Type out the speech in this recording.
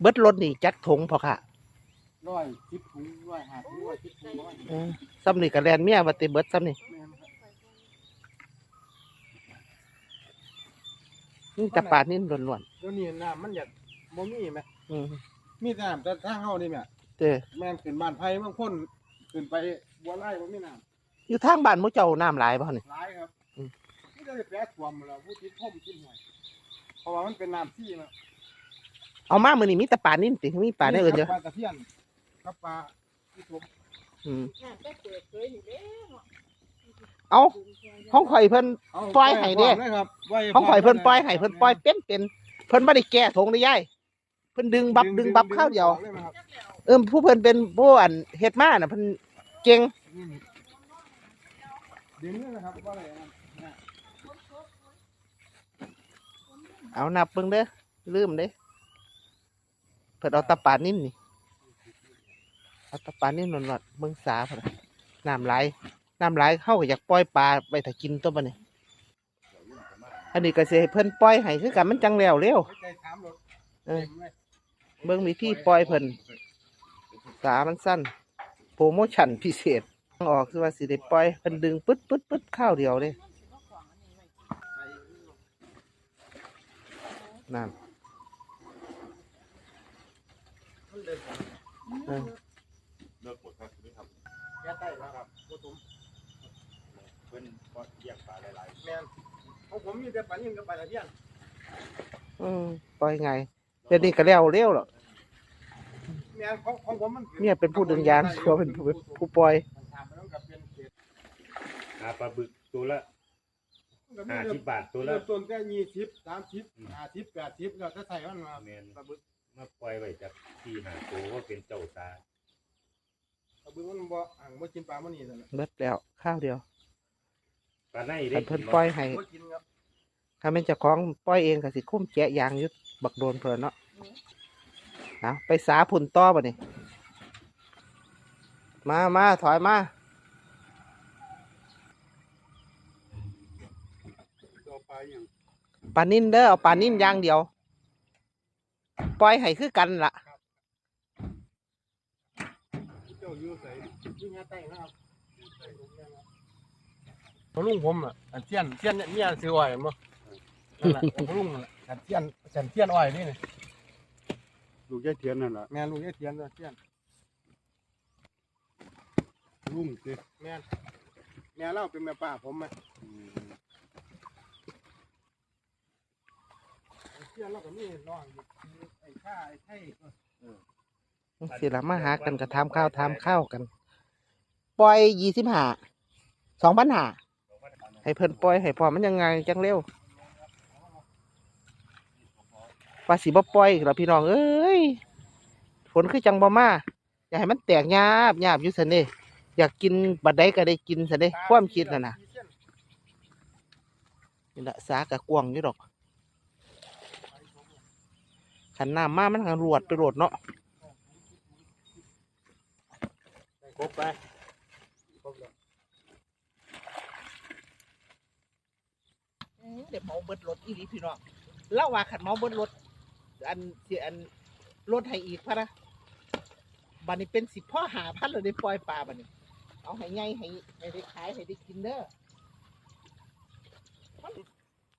เบิดรถนี่จักถงพอค่ะร้อยสิบถุงร้อยห้าถุงร้อยสิบถุงร้อยเออซ้ำนี่ก็แลนเมียว่าติเบิดซ้ำนี่แม่นครับนี่แต่ปลานิ่นล้วนเดี๋ยวนี้น้ำมันอยากบ่มีไหมๆอืมมีแต่น้ำแต่ทางเฮานี่แม่เด้อแม่นขึ้นบ้านไผ่บางคนขึ้นไปบัวไร่บ่มีน้อยู่ทางบ้านหมู่เจ้าน้ำหลายบ่นี่ำหลายครับอืม นี่จะแปรท่วมแล้วผู้ติดท่มกินหวยเพราะว่ามันเป็นน้ำที่นะ เอามามื้อนี้มีแต่ปลานิ่นติมีปลาได้อื่นเด้อปลาตะเพียนกับปลาที่ผมอืมน่าจะเปิดเผยอยู่แล้วเนาะเอาห้องข่อยเพิ่นเอาปล่อยให้เด้พร้มลยครับไว้ห้องข่อยเพิ่นปล่อยให้เพิ่นปล่อยเป็นเป็นเพิ่นบ่ได้แก้ถงได้ยายเพิ่นดึงบับดึงบับข้าวเดียวลนะครับจักแล้วเออผู้เพิ่นเป็นผู้อันเฮ็ดมาน่ะเพิ่นเก่งอืมดึงนี่นะครับว่าอะไรนะนะเอานับเบิ่งเด้อลืมเด้อ เพิ่นเอาตะปานิ่นนี่เอาตะปานิ่นหนวดๆเบิ่งสาพุ่นน่ะน้ำไหลน้ำไหลเฮาก็อยากปล่อยปลาไปถ้ากินตัวบัดนี้ อันนี้ก็สิให้เพิ่นปล่อยให้คือกันมันจังแล้วเร็วไว้ใจถามรถเออต็มเบิ่งวิธีปล่อยเพิ่นสามันสั้นโปรโมชั่นพิเศษออกคือว่าสิได้ปล่อยเพิ่นดึงปึ๊ดปึ๊ดปึ๊ดข้าวเดียวเด้นั่น เดินสายเออเลิกหมดครับไม่ทแก้ใต้แล้วครับบ่ถุมำเพิ่นก็เลี้ยงปลาหลายแม่นของผมมีแต่ปลานิ่มกับปลาตะเพียนอืมปล่อยไงเดี๋ยวนี้ก็แล้วเร็วหรอกแม่นของของผมมันเนี่ยเป็นผู้ดึงยานเขาเป็นผู้ผู้ปล่อยถามไปแล้วกับเป็นเศษหาปลาบึกตัวละก็มีห้าเริ่สิมบบาทตัวละเริ่มต้นแค่ยี่สิบสามสิบห้าสิบแปดสิบแล้วถ้าใส่มันมาแมนปลาบึก มาปล่อยไว้จากที่หาตัวก็เป็นเจ้าตาปลาบึกมันบ่อ่างบ่กินปลามันนี่นั่นแหละเบิดแล้วข้าวเดียวปลาในคัได้นเพิ่นปล่อยให้บ่กินครับถ้าเป็นเจ้าของปล่อยเองก็สิคุ้มแจะยางอยุดบักโดนเพิ่นเนาะเอาไปสาผุนต่อบ่นี่มามาถอยมาตัวปลาอย่างปลานิ่นเด้อเอาปลานิ่นอย่างเดียว ปล่อยให้คือกันล่ะเจ้าอยู่ใส่อยู่งาใต้นะครับของลุงผมอะอันเทียนเทียนเนี่ยเนี่ยซื้ออ้อยมั้งนั่นแหละของลุงนั่นแหละอันเทียนอันเทียนอ้อยนี่นี่ลูกยายเทียนนั่นล่ะแม่นลุงเนี่ยเทียนเนี่ยเทียนลุงสิแม่นแม่เล่าเป็นแม่ป้าผมไหมอันเทียนเราก็มีน้องอยู่ไอ้ข้าไอ้ไข่ สิละมาหากันก็ทำข้าวทำข้าวกัน ปล่อยยี่สิบห้าสองพันห้าให้เพิ่นปล่อยให้พอมันยังไงจังเร็วว่าสิบ่ปล่อยอีกแล้วพี่น้องเอ้ยฝนคือจังบ่มาอยากให้มันแตกหยาบหยาบอยู่สันเด้อยากกินบัดใดก็ได้กินสันเด้ความคิดน่ะนะนี่ละสากะกวงอยู่ดอก ขันน้ำมามันกันรวดไปรวดเนาะครบไปครบแล้วเดี๋ยวเมาเบิดรถอีหลีพี่น้องเล่าว่าขันเมาเบิดรถอันเสียอันรถให้อีกพะนะบัดนี้เป็นสิบพ่อหาพันเลยได้ปล่อยปลาบัดนี้ เอาให้ไงให้ให้ได้ขายให้ได้กินเด้อ